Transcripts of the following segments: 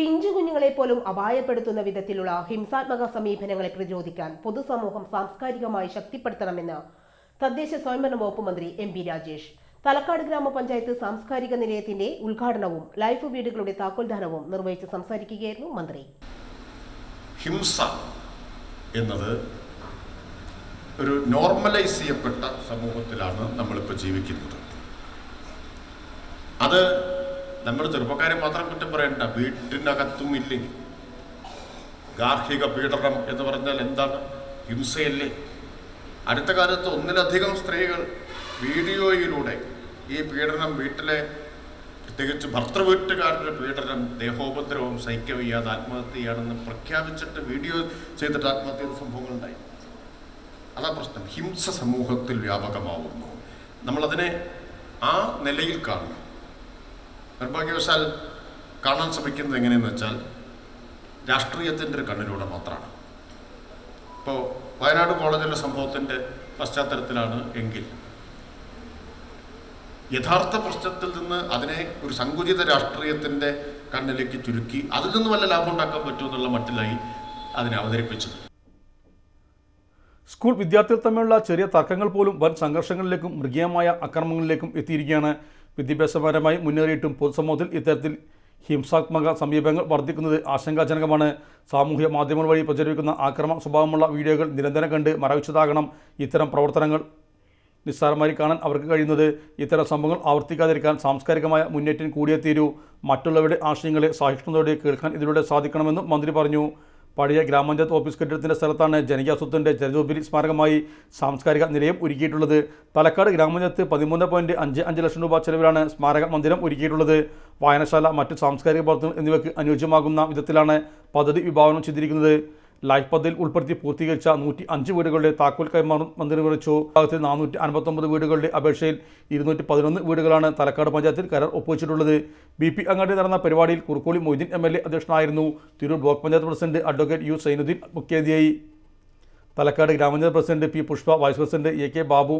പിഞ്ചു പോലും അപായപ്പെടുത്തുന്ന വിധത്തിലുള്ള ഹിംസാത്മക സമീപനങ്ങളെ പ്രതിരോധിക്കാൻ പൊതുസമൂഹം സാംസ്കാരികമായി ശക്തിപ്പെടുത്തണമെന്ന് തദ്ദേശ സ്വയംഭരണ വകുപ്പ് മന്ത്രി എം പി രാജേഷ്. തലക്കാട് ഗ്രാമപഞ്ചായത്ത് സാംസ്കാരിക നിലയത്തിന്റെ ഉദ്ഘാടനവും ലൈഫ് വീടുകളുടെ താക്കോൽദാനവും നിർവഹിച്ച് സംസാരിക്കുകയായിരുന്നു മന്ത്രി. ഹിംസ എന്നത് ഒരു നോർമലൈസ് ചെയ്യപ്പെട്ട സമൂഹത്തിലാണ് നമ്മളിപ്പോൾ ജീവിക്കുന്നത്. അത് നമ്മുടെ ചെറുപ്പക്കാരെ മാത്രം കുറ്റം പറയണ്ട. വീട്ടിനകത്തും ഇല്ലേ? ഗാർഹിക പീഡനം എന്ന് പറഞ്ഞാൽ എന്താണ്? ഹിംസയല്ലേ? അടുത്ത കാലത്ത് ഒന്നിലധികം സ്ത്രീകൾ വീഡിയോയിലൂടെ ഈ പീഡനം വീട്ടിലെ പ്രത്യേകിച്ച് ഭർത്തൃവീട്ടുകാരുടെ പീഡനം ദേഹോപദ്രവം സഹിക്കവയ്യാതെ ആത്മഹത്യയാണെന്ന് പ്രഖ്യാപിച്ചിട്ട് വീഡിയോ ചെയ്തിട്ട് ആത്മഹത്യ സംഭവങ്ങൾ സംഭവങ്ങളുണ്ടായി അതാ പ്രശ്നം. ഹിംസ സമൂഹത്തിൽ വ്യാപകമാവുന്നു. നമ്മളതിനെ ആ നിലയിൽ കാണണം. നിർഭാഗ്യവശാൽ കാണാൻ ശ്രമിക്കുന്നത് എങ്ങനെയെന്ന് വെച്ചാൽ രാഷ്ട്രീയത്തിന്റെ ഒരു കണ്ണിലൂടെ മാത്രമാണ്. ഇപ്പോൾ വയനാട് കോളേജിലെ സംഭവത്തിന്റെ പശ്ചാത്തലത്തിലാണ് എങ്കിൽ യഥാർത്ഥ പ്രശ്നത്തിൽ നിന്ന് അതിനെ ഒരു സങ്കുചിത രാഷ്ട്രീയത്തിന്റെ കണ്ണിലേക്ക് ചുരുക്കി അതിൽ നിന്ന് വല്ല ലാഭം ഉണ്ടാക്കാൻ പറ്റുമെന്നുള്ള മട്ടിലായി അതിനെ അവതരിപ്പിച്ചത്. സ്കൂൾ വിദ്യാർത്ഥികൾ തമ്മിലുള്ള ചെറിയ തർക്കങ്ങൾ പോലും വൻ സംഘർഷങ്ങളിലേക്കും മൃഗീയമായ അക്രമങ്ങളിലേക്കും എത്തിയിരിക്കുകയാണ് വിദ്യാഭ്യാസപരമായി മുന്നേറിയിട്ടും പൊതുസമൂഹത്തിൽ ഇത്തരത്തിൽ ഹിംസാത്മക സമീപങ്ങൾ വർദ്ധിക്കുന്നത് ആശങ്കാജനകമാണ്. സാമൂഹ്യ മാധ്യമങ്ങൾ വഴി പ്രചരിപ്പിക്കുന്ന ആക്രമ സ്വഭാവമുള്ള വീഡിയോകൾ നിരന്തരം കണ്ട് മറവിച്ചതാകണം ഇത്തരം പ്രവർത്തനങ്ങൾ നിസ്സാരമായി കാണാൻ അവർക്ക് കഴിയുന്നത് ഇത്തരം സംഭവങ്ങൾ ആവർത്തിക്കാതിരിക്കാൻ സാംസ്കാരികമായ മുന്നേറ്റം കൂടിയേ തീരൂ. മറ്റുള്ളവരുടെ ആശയങ്ങളെ സഹിഷ്ണുതയോടെ കേൾക്കാൻ ഇതിലൂടെ സാധിക്കണമെന്നും മന്ത്രി പറഞ്ഞു. പഴയ ഗ്രാമപഞ്ചായത്ത് ഓഫീസ് കെട്ടിടത്തിന്റെ സ്ഥലത്താണ് ജനകീയാസൂത്വത്തിന്റെ ജനജൂബിലി സ്മാരകമായി സാംസ്കാരിക നിലയം ഒരുക്കിയിട്ടുള്ളത്. പാലക്കാട് ഗ്രാമപഞ്ചായത്ത് പതിമൂന്ന് പോയിന്റ് അഞ്ച് അഞ്ച് ലക്ഷം രൂപ ചെലവിലാണ് സ്മാരക മന്ദിരം ഒരുക്കിയിട്ടുള്ളത്. വായനശാല മറ്റ് സാംസ്കാരിക പ്രവർത്തനങ്ങൾ എന്നിവയ്ക്ക് അനുയോജ്യമാകുന്ന വിധത്തിലാണ് പദ്ധതി വിഭാവനം ചെയ്തിരിക്കുന്നത്. ലൈഫ് പദ്ധതിയിൽ ഉൾപ്പെടുത്തി പൂർത്തീകരിച്ച നൂറ്റി അഞ്ച് വീടുകളുടെ താക്കോൽ കൈമാറും മന്ത്രി നിർവഹിച്ചു ഭാഗത്ത് നാനൂറ്റി അൻപത്തൊമ്പത് വീടുകളുടെ അപേക്ഷയിൽ ഇരുന്നൂറ്റി പതിനൊന്ന് വീടുകളാണ് തലക്കാട് പഞ്ചായത്തിൽ കരാർ ഒപ്പുവെച്ചിട്ടുള്ളത്. ബി പി അങ്ങാടി നടന്ന പരിപാടിയിൽ Kurukkoli Moideen M L A അധ്യക്ഷനായിരുന്നു. Tirur block panchayat president advocate U Zainudheen മുഖ്യാതിഥിയായി. തലക്കാട് ഗ്രാമപഞ്ചായത്ത് president P Pushpa vice president A K Babu.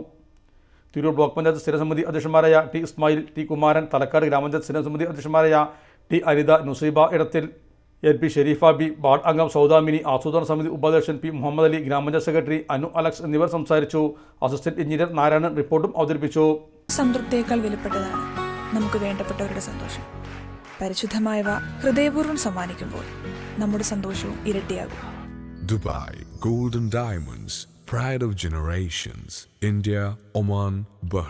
Tirur block panchayat സ്ഥിരസമിതി അധ്യക്ഷന്മാരായ ടി ഇസ്മായിൽ ടി കുമാരൻ തലക്കാട് ഗ്രാമപഞ്ചായത്ത് സ്ഥിരസമിതി അധ്യക്ഷന്മാരായ T Anitha Nusaiba Edathil L P Sherifa B ward അംഗം സൗദാമിനി ആസൂത്രണ സമിതി ഉപാധ്യക്ഷൻ പി മുഹമ്മദ് അലി ഗ്രാമപഞ്ചായത്ത് സെക്രട്ടറി അനു അലക്സ് എന്നിവർ സംസാരിച്ചു. അസിസ്റ്റന്റ് എഞ്ചിനീയർ നാരായണൻ റിപ്പോർട്ടും അവതരിപ്പിച്ചു. സംതൃപ്തിയേക്കാൾ വിലപ്പെട്ടതാണ് നമുക്ക് വേണ്ടപ്പെട്ടവരുടെ സന്തോഷം. പരിശുദ്ധമായവ ഹൃദയപൂർവം സമ്മാനിക്കുമ്പോൾ നമ്മുടെ സന്തോഷവും ഇരട്ടിയാകും. Dubai golden diamonds pride of generations India Oman Bahrain.